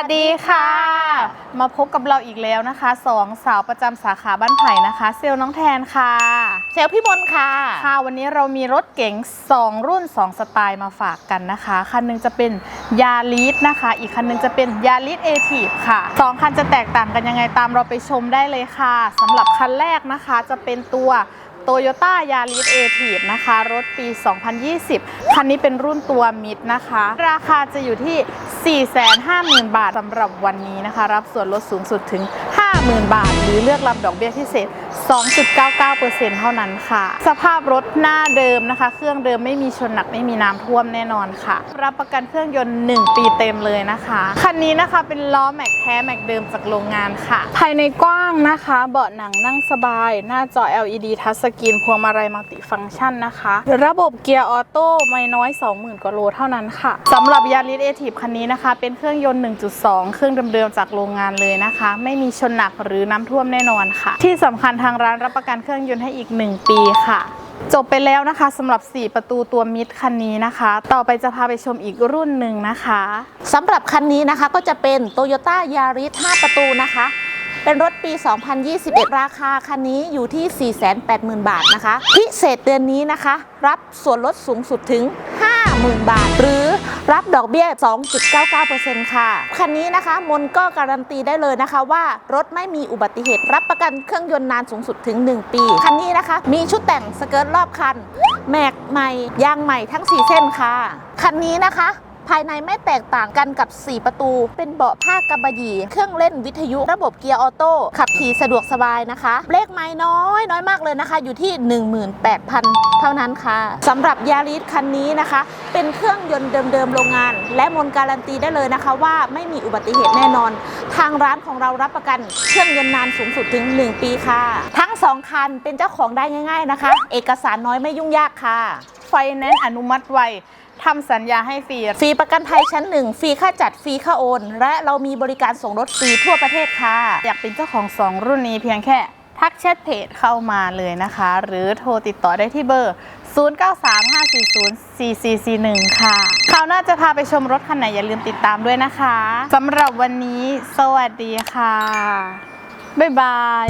วัสดีค่ะ มาพบกับเราอีกแล้วนะคะสองสาวประจำสาขาบ้านไผ่นะคะ เซลล์น้องแทนค่ะเซลลพี่มนค่ะ ค่ะวันนี้เรามีรถเก๋ง2 รุ่น 2 สไตล์มาฝากกันนะคะ คันหนึงจะเป็นยาริสนะคะ อีกคันหนึงจะเป็นยาริสเอทีฟค่ะสองคันจะแตกต่างกันยังไงตามเราไปชมได้เลยค่ะสำหรับคันแรกนะคะจะเป็นตัว โตโยต้ายาริสเอทีฟนะคะ รถปี 2020 คันนี้เป็นรุ่นตัวมิดนะคะ ราคาจะอยู่ที่ 450,000 บาทสำหรับวันนี้นะคะ รับส่วนลดสูงสุดถึง 50,000 บาท หรือเลือกรับดอกเบี้ยพิเศษ 2.99%เท่านั้นค่ะ สภาพรถหน้าเดิมนะคะ เครื่องเดิมไม่มีชนหนักไม่มีน้ำท่วมแน่นอนค่ะ รับประกันเครื่องยนต์ 1 ปีเต็มเลยนะคะ คันนี้นะคะเป็นล้อแม็กแท้แม็กเดิมจากโรงงานค่ะ ภายในกว้างนะคะ เบาะหนังนั่งสบาย หน้าจอ LED ทัชสกรีนพวงมาลัยมัลติฟังก์ชันนะคะ ระบบเกียร์ออโต้ไม่น้อย 20,000กว่าโลเท่านั้นค่ะสำหรับยาริสเอทีฟคันนี้นะคะ เป็นเครื่องยนต์ 1.2 เครื่องเดิมๆจากโรงงานเลยนะคะ ไม่มีชนหนักหรือน้ำท่วมแน่นอนค่ะ ที่สำคัญทางร้านรับประกันเครื่องยนต์ให้อีก 1 ปีค่ะ จบไปแล้วนะคะสำหรับ 4 ประตูตัวมิดคันนี้นะคะ ต่อไปจะพาไปชมอีกรุ่นหนึ่งนะคะสำหรับคันนี้นะคะก็จะเป็น Toyota Yaris 5 ประตูนะคะ เป็นรถปี 2021 ราคาคันนี้อยู่ที่ 480,000 บาทนะคะ พิเศษเดือนนี้นะคะ รับส่วนลดสูงสุดถึง 50,000 บาท หรือ รับดอกเบี้ย 2.99%ค่ะ คันนี้นะคะมนก็การันตีได้เลยนะคะว่ารถไม่มีอุบัติเหตุ รับประกันเครื่องยนต์นานสูงสุดถึง 1 ปี คันนี้นะคะ มีชุดแต่งสเกิร์ตรอบคัน แม็กใหม่ยางใหม่ทั้ง 4 เส้นค่ะ คันนี้นะคะ ภายในไม่แตกต่างกันกับ 4 ประตู เป็นเบาะผ้ากำมะหยี่ เครื่องเล่นวิทยุระบบเกียร์ออโต้ขับขี่สะดวกสบายนะคะ เลขไม้น้อยน้อยมากเลยนะคะ อยู่ที่ 18,000 เท่านั้นค่ะสำหรับยาริสคันนี้นะคะ เป็นเครื่องยนต์เดิมๆโรงงาน และมนการันตีได้เลยนะคะว่าไม่มีอุบัติเหตุแน่นอน ทางร้านของเรารับประกันเครื่องยนต์นานสูงสุดถึง 1 ปีค่ะ ทั้ง 2 คันเป็นเจ้าของได้ง่าย ๆนะคะ เอกสารน้อยไม่ยุ่งยากค่ะ ไฟแนนซ์อนุมัติไวทำสัญญาให้ฟรีฟรีประกันภัยชั้นหนึ่งฟรีค่าจัดฟรีค่าโอน และเรามีบริการส่งรถฟรีทั่วประเทศค่ะ อยากเป็นเจ้าของ 2 รุ่นนี้เพียงแค่ ทักแชทเพจเข้ามาเลยนะคะ หรือโทรติดต่อได้ที่เบอร์ 0935404441 ค่ะคราวหน้าจะพาไปชมรถคันไหนอย่าลืมติดตามด้วยนะคะสำหรับวันนี้ สวัสดีค่ะ บ๊ายบาย